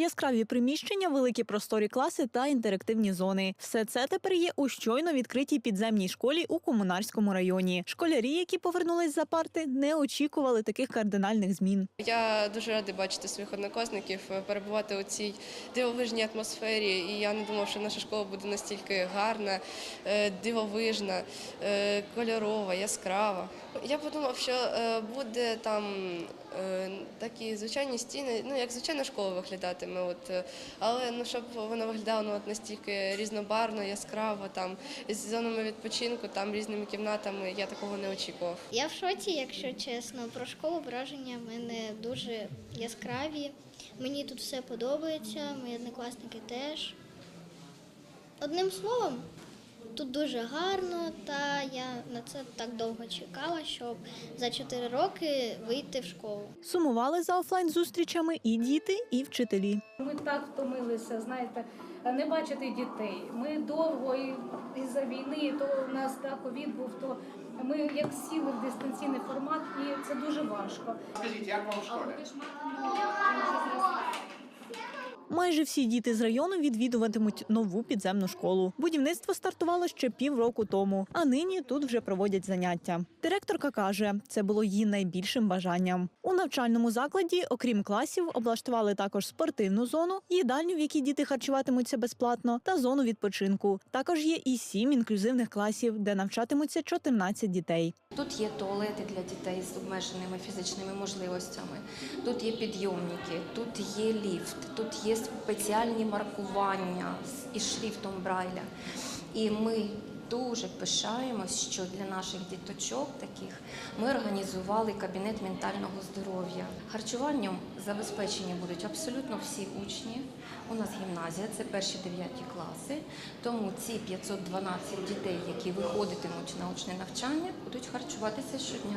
Яскраві приміщення, великі просторі класи та інтерактивні зони. Все це тепер є у щойно відкритій підземній школі у комунарському районі. Школярі, які повернулись за парти, не очікували таких кардинальних змін. Я дуже радий бачити своїх однокласників, е, перебувати у цій дивовижній атмосфері. І я не думав, що наша школа буде настільки гарна, е, дивовижна, е, кольорова, яскрава. Я подумав, що буде там такі звичайні стіни, ну як звичайна школа виглядатиме. От, е, але ну щоб воно виглядало ну, от настільки різнобарно, яскраво, там з зонами відпочинку, там різними кімнатами. Я такого не очікував. Я в шоці, якщо чесно. Про школу враження в мене дуже яскраві. Мені тут все подобається, мої однокласники теж. Одним словом, тут дуже гарно, та я на це так довго чекала, щоб за 4 роки вийти в школу. Сумували за офлайн зустрічами і діти, і вчителі. Ми так втомилися, знаєте, не бачити дітей. Ми довго і із-за війни, то у нас так ковід був, то ми як сіли в дистанційний формат, і це дуже важко. Скажіть, як вам в школі? Майже всі діти з району відвідуватимуть нову підземну школу. Будівництво стартувало ще півроку тому, а нині тут вже проводять заняття. Директорка каже, це було її найбільшим бажанням. У навчальному закладі, окрім класів, облаштували також спортивну зону, їдальню, в якій діти харчуватимуться безплатно, та зону відпочинку. Також є і сім інклюзивних класів, де навчатимуться 14 дітей. Тут є туалети для дітей з обмеженими фізичними можливостями, тут є підйомники, тут є ліфт, тут є спеціальні маркування із шрифтом Брайля. І ми дуже пишаємось, що для наших діточок таких ми організували кабінет ментального здоров'я. Харчуванням забезпечені будуть абсолютно всі учні. У нас гімназія, це перші дев'яті класи. Тому ці 512 дітей, які виходитимуть на очне навчання, будуть харчуватися щодня.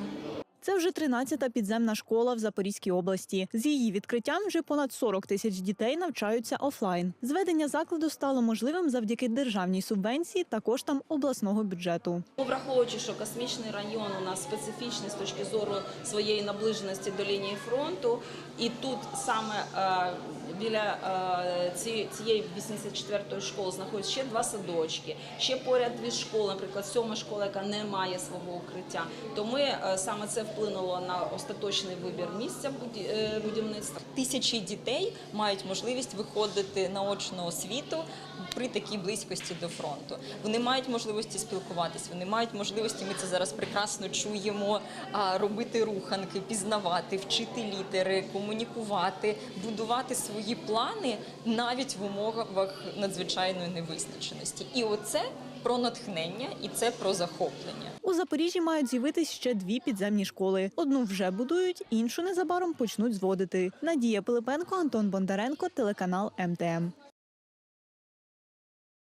Це вже 13-та підземна школа в Запорізькій області. З її відкриттям вже понад 40 тисяч дітей навчаються офлайн. Зведення закладу стало можливим завдяки державній субвенції та коштам обласного бюджету. Враховуючи, що космічний район у нас специфічний з точки зору своєї наближеності до лінії фронту, і тут саме е, біля е, цієї 84-ї школи знаходяться ще два садочки, ще поряд дві школи, наприклад, сьома школа, яка не має свого укриття. То ми е, саме це вплинуло на остаточний вибір місця е, будівництва. Тисячі дітей мають можливість виходити на очну освіту при такій близькості до фронту. Вони мають можливості спілкуватись, вони мають можливості. Ми це зараз прекрасно чуємо. Робити руханки, пізнавати, вчити літери, комунікувати, будувати свої плани навіть в умовах надзвичайної невизначеності. І оце про натхнення, і це про захоплення. У Запоріжжі мають з'явитись ще дві підземні школи. Одну вже будують, іншу незабаром почнуть зводити. Надія Пилипенко, Антон Бондаренко, телеканал МТМ.